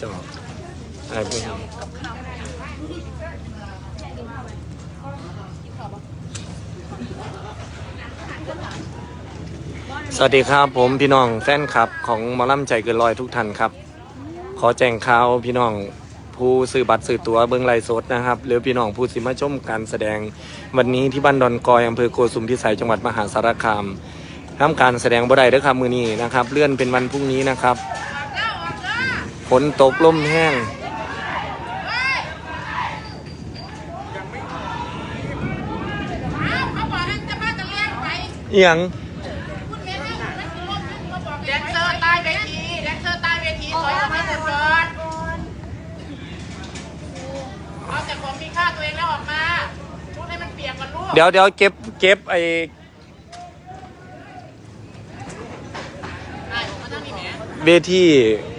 จะบอกอะไรพวกนี้สวัสดีครับผมพี่น้องแฟนคลับของมอลำใจเกินร้อยทุกท่านครับ ขอแจ้งข่าวพี่น้องผู้ซื้อบัตรซื้อตั๋วเบิ้องไลสดนะครับ หรือพี่น้องผู้สิมาชมการแสดงวันนี้ที่บ้านดอนกอยอำเภอโกสุมพิสัยจังหวัดมหาสารคามทำการแสดงบ่ได้ด้อครับมือนี้นะครับ เลื่อนเป็นวันพรุ่งนี้นะครับ นตกลมแห้งเขาบอกให้จะพากันเลี้ยงไปเอียงคุณแม่ให้ผมได้คือรถเขาบอกแดนเซอร์ใต้เวทีแดนเซอร์ใต้เวทีถอยออกมาก่อนเอาแต่ของมีค่าตัวเองแล้วออกมาพูดให้มันเปียกก่อนลูกเดี๋ยวเดี๋ยวเก็บเก็บไอได้ผมมาตั้งนี่แหมเวทีเ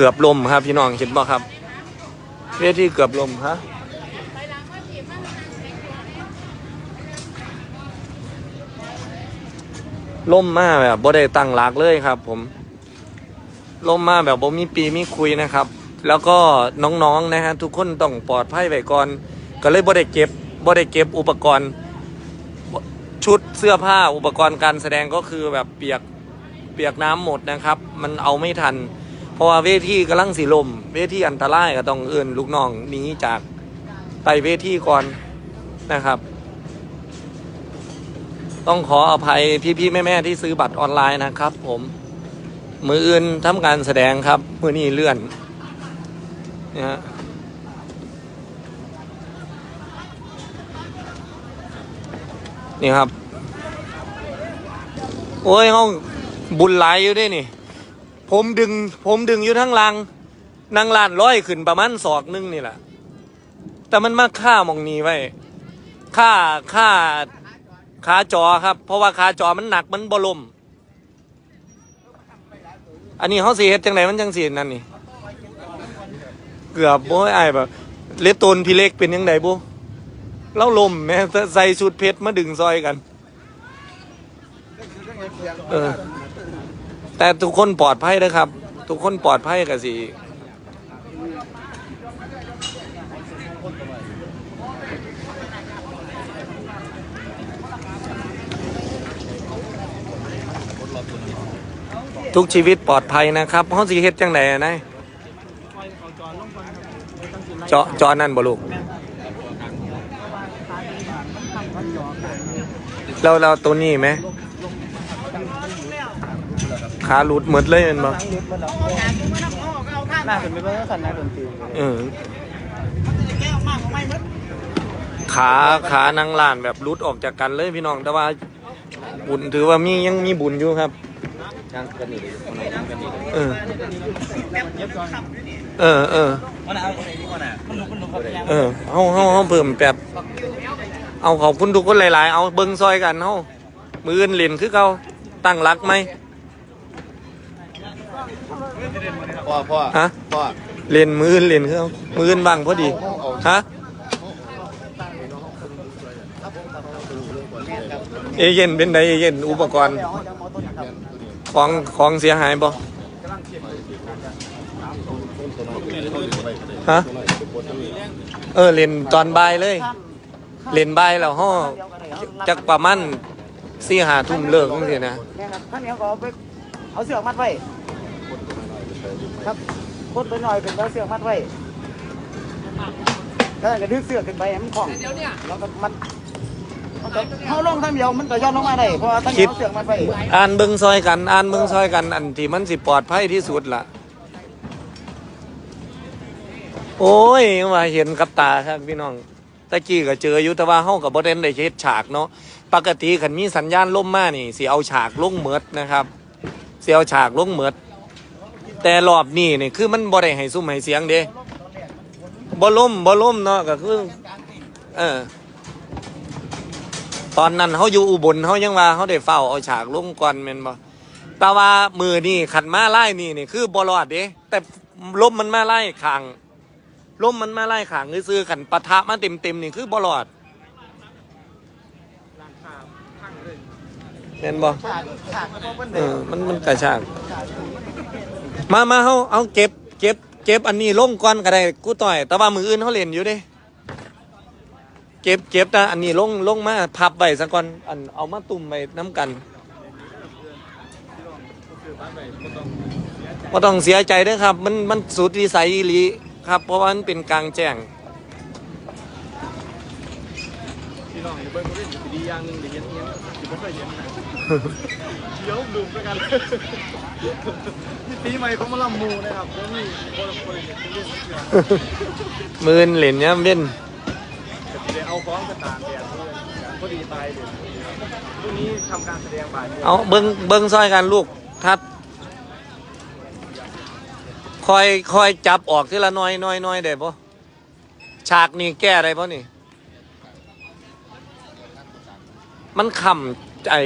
กือบลมครับ พี่น้องเห็นบ่ครับเวทีเกือบลมฮะไปหลังมาถีบมาหลังแข่งตัวเนี่ยล่มมาแบบบ่ได้ตั้งหลักเลยครับ ผมล่มมาแบบบ่มีปีมีคุยนะครับ แล้วก็น้องๆนะฮะทุกคนต้องปลอดภัยไว้ก่อน ก็เลยบ่ได้เก็บบ่ได้เก็บอุปกรณ์ ชุดเสื้อผ้าอุปกรณ์การแสดงก็คือแบบเปียกเปียกน้ำหมดนะครับ มันเอาไม่ทัน ราะว่าเวทีกำลังสีลม เวทีอันตรายก็ต้องเอื่นลูกน้องหนีจากไต่เวทีก่อนนะครับ ต้องขออภัยพี่ๆแม่ๆที่ซื้อบัตรออนไลน์นะครับ ผมมืออื่นทำการแสดงครับมือนี้เลื่อนนะฮะนี่ครับ โอ้ยห้องบุญหลายอยู่ด้วยนี่ ผมดึง ผมดึงอยู่ทั้งลังนางลานร้อยขึ้นประมาณศอกนึงนี่แหละ แต่มันมาค่ามองนี้ไว้ค่าค่าขาจอครับ เพราะว่าขาจอมันหนักมันบลม อันนี้เขาสีเฮ็ดจังไหนมันจังสีนั่นนี่ เกือบโอ้ยไอ้แบบเลตโตนพี่เล็กเป็นยังไงบุเล่าลมแม่ใส่ชุดเพชรมาดึงซอยกัน เออ แต่ทุกคนปลอดภัยนะครับ ทุกคนปลอดภัยกับสิทุกชีวิตปลอดภัยนะครับเขาสิเฮ็ดจังไหนอะนายเจาะจาะนั่นบ่ลูกเราเราตัวนี้ไหม ขาหลุดหมดเลยแมันบ่น่าจะเป็นเรื่องสันนักดนตรีเออ ขาขานางลานแบบรุดออกจากกันเลยพี่น้อง แต่ว่า บุญถือว่ามียังมีบุญอยู่ครับยังกันนี่ยังกันนี่เออ เย็บก่อนเออเออมันเอาอะไรดีกว่าน่ะมันลุกมันลุกครับยังเออเฮาเฮาเฮาเพิ่มแบบ เอาขอบคุณทุกคนหลาย ๆ เอาเบิ่งซอยกันเฮามืออื่นเล่นคือเก่าตั้งรักไหม พ่อพ่อฮะ พ่อเล่นมืออื่นเล่นคือเก่ามืออื่นว่างพอดี ฮะ เอเย่นเป็นไดเอเย่นอุปกรณ์ ของของเสียหายบ่ฮะ เออเล่นตอนบ่ายเลยเล่นบ่ายแล้วฮอจักประมาณสี่หาทุ่มเลิกจังซี่นะ แม่ครับท่านนี้เขาเอาไปเอาเสือกมัดไว้ ครับโคตรตัวหน่อยเป็นเอาเสือกมัดไว้ถ้าก็ดึงเสือกขึ้นไปให้มันคล่องแล้วก็มัดมันก็เขาลงทั้งเดียวมันก็ย้อนลงมาได้เพราะว่าท่านนี้เอาเสือกมัดไว้อ่านเบิ่งซอยกันอ่านเบิ่งซอยกันอันที่มันสิปลอดภัยที่สุดล่ะโอ้ยว่าเห็นกับตาครับพี่น้องตะกี้ก็เจออยู่แต่ว่าเฮากับบ่ได้ได้เฮ็ดฉากเนาะปกติคันมีสัญญาณล่มมานี่สิเอาฉากลงเหมือดนะครับสิเอาฉากลงเหมือด แต่รอบนี้นี่คือมันบ่ได้ให้ซุ้มให้เสียงเด้บ่ล่มบ่ล่มเนาะก็คือเออตอนนั้นเขาอยู่อุบลเขายังว่าเขาได้เฝ้าเอาฉากลงก่อนแม่นบ่แต่ว่ามือนี่ขันมาไล่นี่นี่คือบอลอดเด้แต่ลมมันมาไล่ขางลมมันมาไล่ขางซื้อขันปะทะมาเต็มเต็มนี่คือบอลอดแม่นบ่ฉากฉากเออมันมันกระชาก มามาเขาเอาเก็บ เก็บ เก็บอันนี้ลงก่อนก็ได้กูต่อย แต่ว่ามืออื่นเขาเล่นอยู่เด้เก็บเก็บนะอันนี้ลงลงมาพับไว้ซะก่อนอันเอามาตุ่มไว้น้ำกันก็ต้องเสียใจด้วยครับ มันมันสุดวิสัยอีหลีครับ เพราะว่ามันเป็นกลางแจ้งพี่น้องเบิ้งเขาเล่นดีอย่างนึงดีเงี้ยเงี้ยอยู่ไม่ค่อยเห็นนะ เดี๋ยวดูด้วยกันนี่ปีใหม่เขามาล่ำมูนะครับแล้วนี่คนคนเห็นเล่นเชื่อมือนเหรียญเนี่ยเว้นเดี๋ยวเอาฟ้องกระตากแดดด้วยพอดีตายเดี๋ยวพรุ่งนี้ทำการแสดงบ่ายโมงเอาเบิ้งเบิ้งซอยกันลูกทัดคอยคอยจับออกทีละน้อยน้อยน้อยได้ปะฉากนี้แก้ได้ปะนี่ มันคำ ไอ้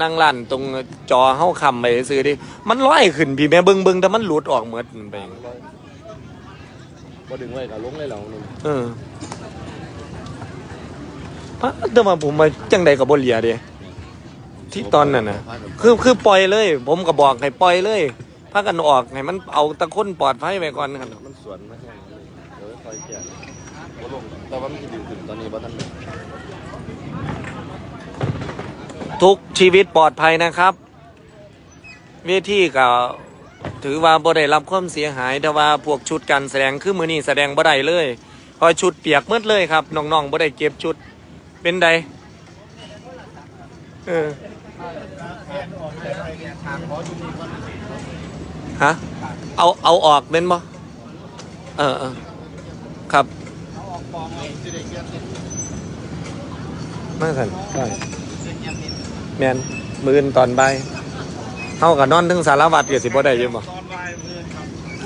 นางลั่นตรงจอเฮาคำไปซื้อดิ มันร้อยขึ้นพี่แม่เบิ้งเบิ้งแต่มันหลุดออกเหมือนไปพอดึงไว้กับลงเลยเหรอนุ่นเอออะแต่ว่าผมมาจังใดกับบเลียเดีที่ตอนนั้นนะคือคือปล่อยเลย ผมก็บอกให้ปล่อยเลยพากันออกให้มันเอาตะคนปลอดภัยไปก่อนครับมันสวนมาแห้งเลยเดี๋ยวคอยแก่บ่ลงแต่ว่ามันจะดึงขึ้นตอนนี้บ่ทันเลย ทุกชีวิตปลอดภัยนะครับ เวทีก็ถือว่าบ่ได้รับความเสียหายแต่ว่าพวกชุดการแสดงคือมือนี้แสดงบ่ได้เลยเพอชุดเปียกหมืดเลยครับน้องๆบ่ได้เก็บชุดเป็นใดเออฮะเอาเอาออกเป็นบ่เออเออครับมาสันใช่ แมนมือนตอนบ่ายเท่ากับนอนถึงสารวัตรเกียรสิบ่ได้อยังบ่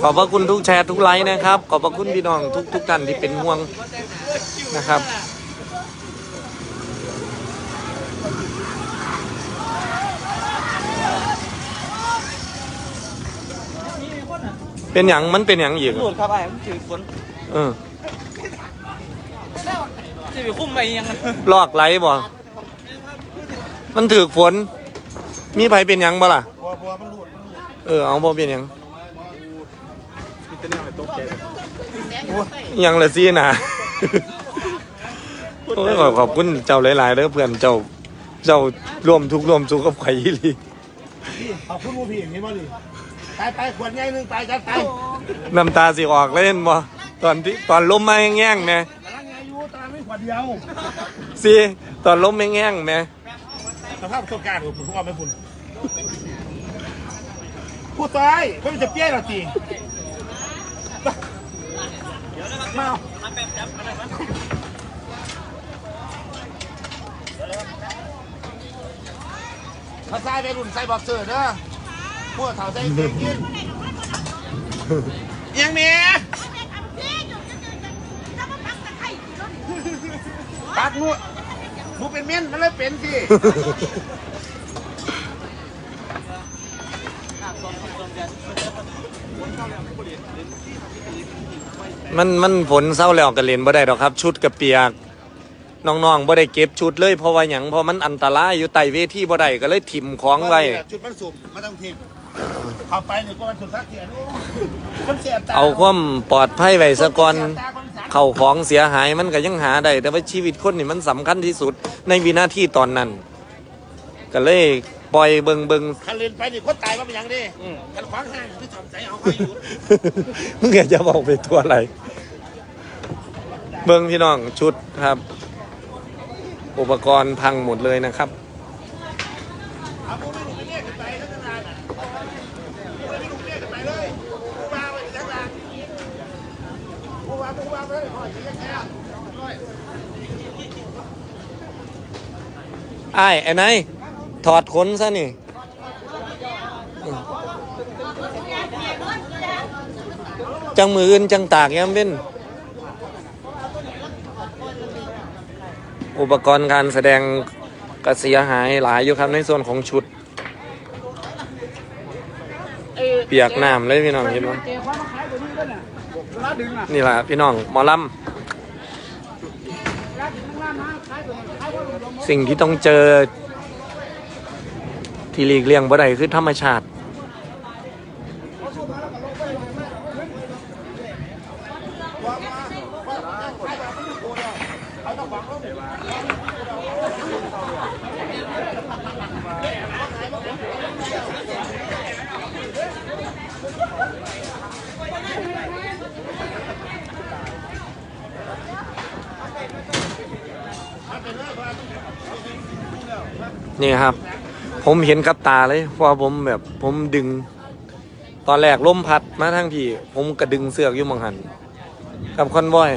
ขอบพระคุณทุกแชร์ทุกไลค์นะครับ ขอบพระคุณพี่น้องทุกทุกท่านที่เป็นห่วงนะครับ เป็นอย่างมันเป็นอย่างอีกหลุดครับไอ้มันถือฝนเออจะไปคุ้มไปยังไง ลอกไหลบ่ มันถือฝน มีไผเป็นหยังบ่ล่ะ บัวบัวมันหลุดเออเอาบ่เป็นหยังมีแต่เนี่ยไปตกใจหยังละซี่นะ โอ้ยขอขอบคุณเจ้าหลายๆเด้อเพื่อนเจ้า เจ้าร่วมทุกข์ร่วมสุขกับข่อยอีหลีขอบคุณผู้พี่อย่างนี้บ่ดิไปไปขวดใหญ่หนึงไปจัดไปน้ำตาสิออกเล่นบ่ตอนที่ตอนลมมาแง่งๆแหม่กำลังไงอยู่ตาไม่ขวดเดียวสิตอนลมแง่งๆแหม่ สภาพประสบการณ์ของผมทุกวันไม่คุณผู้ตายเขาจะเปี้ยหรอจีมาเอาถ้าใส่ไปรุ่นใส่บ็อกเซอร์เด้อพวกเถาใส่เกงยีนยังเนี้ยปากนู่น หนูเป็นเมียนมันเลยเป็นสิมันมันฝนเศร้าแล้วก็เล่นบ่ได้ดอกครับ ชุดกระเปียกน้องๆบ่ได้เก็บชุดเลยเพราะว่าหยังเพราะมันอันตรายอยู่ใต้เวทีบ่ได้ก็เลยถิ่มของไว้จุดมันสุกมันต้องทิ้งเข้าไปเนี่ยก็มันสุกสักเทียนมันเสียบตาเอาความปลอดภัยไว้ซะก่อนสียบตาคนสัก เข้าของเสียหายมันก็ยังหาได้ แต่ว่าชีวิตคนนี่มันสำคัญที่สุดในวินาทีตอนนั้น ก็เลยปล่อยเบิงเบิงคันเล่นไปนี่คนตายว่าเป็นหยังดิคันขวางห้างคือทำใจเอาไปอยู่มึงอยากจะบอกไปตัวอะไร เบิงพี่น้องชุดครับ อุปกรณ์พังหมดเลยนะครับ เอาผู้ไม่รู้ไปเรียกขึ้นไปทั้งนานอะผู้ไม่รู้เรียกขึ้นไปเลยผู้มาไปทั้งนานผู้มาผู้มาไปเลยคอยเสียแค่ ไอ้ไอ้นายถอดขนซะนี่จังมืออื่นจังตากยามเว้นอุปกรณ์การแสดงก็เสียหายหลายอยู่ครับในส่วนของชุด เปียกน้ำเลยพี่น้องเห็นไหมนี่แหละพี่น้องหมอลเวลาดึงข้างล่างนะขายตัวนี้ขายว่าลงำ สิ่งที่ต้องเจอ ที่หลีกเลี่ยงบ่ได้คือธรรมชาติ นี่ครับ ผมเห็นกับตาเลยเพราะว่าผมแบบผมดึง ตอนแรกล้มพัดมาทั้งพี่ ผมกระดึงเสือกอยู่มองหันกับคอนวอย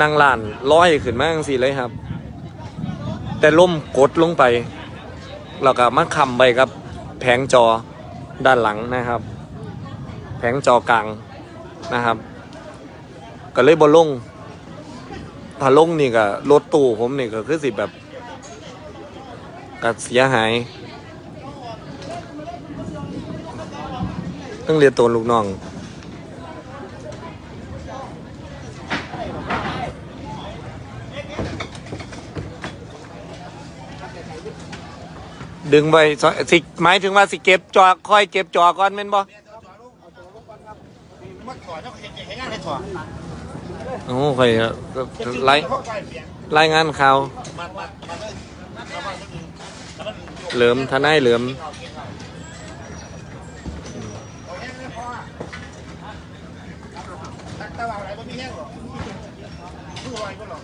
นางลานลอยขึ้นมาจังสี่เลยครับ แต่ล่มกดลงไปแล้วก็มาคำไปกับ แผงจอด้านหลังนะครับ แผงจอกลางนะครับ ก็เลยบอลงถ้าลงนี่ก็รถตู้ผมนี่ก็คือสิแบบ ก็เสียหายต้องเรียนตัวลูกน้องดึงไปสิหมายถึงว่าสิเก็บจอค่อยเก็บจอก่อนแม่นบ่มัดก่อนแล้วเห็นเห็นงานให้ถอดโอ้ค่อยไล่รายงานข่าว เลยเหลิมทนายเหลิมตะวันอะไรบ่มีแห้งหรอกมือลอยก็หรอก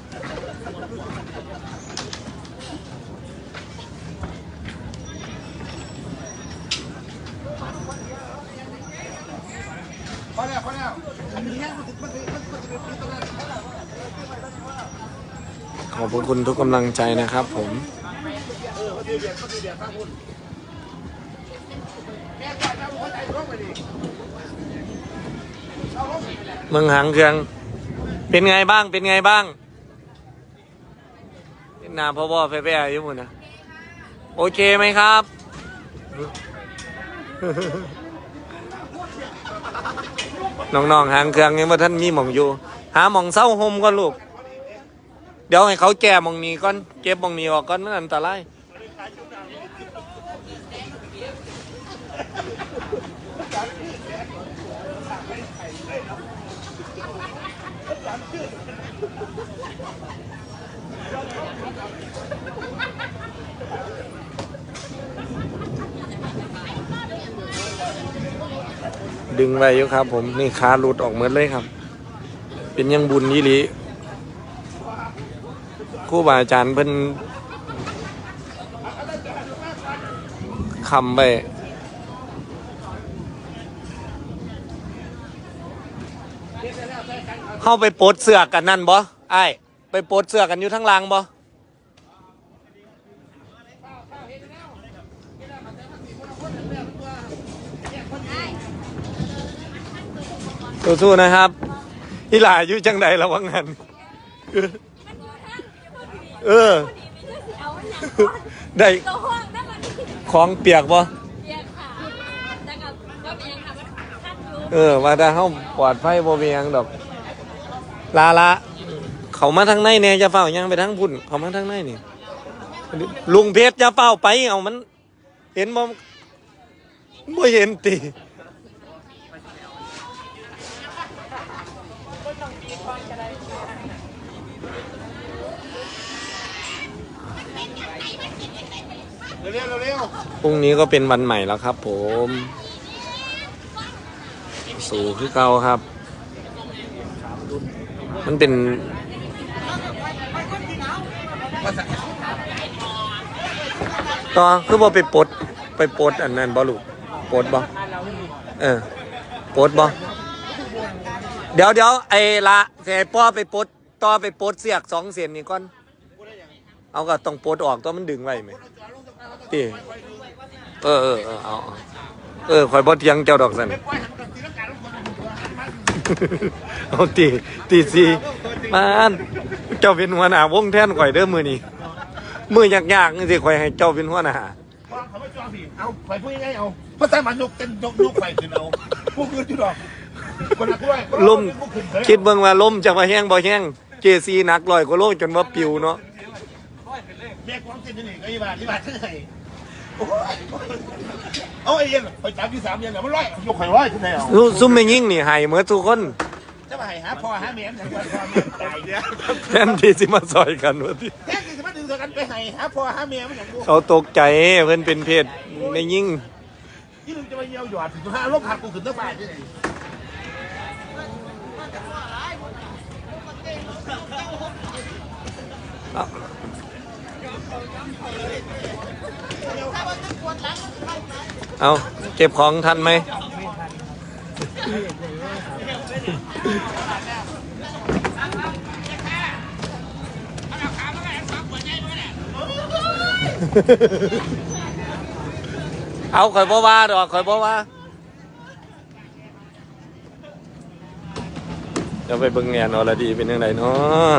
พอแล้วพอแล้วอันนี้แห้งมันมันมันมันจะเป็นตรงนั้นขอบพระคุณทุกกำลังใจนะครับผม เมืองหางเครื่อง เป็นไงบ้าง เป็นไงบ้างหนาพ่อพ่อแฟ่ๆอยู่หมดนะ โอเคไหมครับ น้องๆหางเครื่องยังว่าท่านมีหมองอยู่ หาหมองเศร้าโฮมก่อนลูก เดี๋ยวให้เขาแก้หมองนี้ก่อน เก็บหมองนี้ออกก่อนมันอันตราย ดึงไว้อยู่ครับ ผมนี่ขาหลุดออกหมดเลยครับ เป็นยังบุญยี่ลีครูบาอาจารย์เพิ่น คำไปเข้าไปโปลดเสือกกันนั่นบ่ไอ้ายไปโปลดเสือกกันอยู่ทั้งล่างบ่สู้ๆนะครับอีหลาอยู่จังใดระวังงันเออ ได้ ของเปียกบ่เรียกค่ะแต่กับก็เป็นยังค่ะมันขั้นอยู่เออว่าถ้าเฮาปลอดภัยบ่มีหยังดอก ลาละเขามาทางในแน่จะเฝ้ายังไปทางพุ่น เขามาทางในนี่ ลุงเพชรจะเฝ้าไปเอามัน เห็นบ่บ่เห็นติ เร็วเร็วพรุ่งนี้ก็เป็นวันใหม่แล้วครับ ผม สู่คือเก่าครับ มันเป็นต่อคือบ่ไปปลดไปปลดอันนั้นบ่ลูกปลดบ่เออปลดบ่เดี๋ยวเดี๋ยวไอ้ละเสียป้อไปปลดต่อไปปลดเสียกสองเสียนนี่ก่อน เอาก็ต้องปลดออกตัวมันดึงไว้ไหม ตีเออเออเออเอาเอาเออคอยบ่เทียงเจ้าดอกสันเอาตีตีสีมานเจ้าเป็นหัวหน้าวงแท่นข่อยเด้อมือนี้มือยากๆนี่สิข่อยให้เจ้าเป็นหัวหน้าเขาไม่จองสิเอาไปพูดยังไงเอาภาษามันยกเต้นยกลูกไปขึ้นเอาพวกอื่นจุดดอกคนละกล้วยล่มคิดเบิ่งว่าล่มจะมาแห้งบ่แห้งเจซีหนักลอยกว่าโลจนว่าปิวเนาะ แม่ความเต้นนี่ก็ยี่บาทยี่บาทเท่าไหร่เอาไอ้เย็นไปจับที่สามเย็นเนี่ยมันร้อยยกไข่ร้อยขึ้นไหนเอาซุ่มไม่ยิ่งนี่ให้เหมือนทุกคนจะมาให้หาพ่อหาแม่อย่างวันพ่อแม่ตายเนี่ยแทนที่สิมาซอยกันวะที่แท้ที่สมาดึงกันไปให้หาพ่อหาแม่มันอย่างกูเขาตกใจเพิ่นเป็นเพศไม่ยิ่งที่มึงจะมาเยียวหยอดหาลมหักกูขึ้นตั้งฝ่ายที่ไหน เอาเก็บของทันไหม เอาข่อยบ่ว่าดอกข่อยบ่ว่า เดี๋ยวไปเบิ่งแงนอรดีเป็นยังไงเนาะ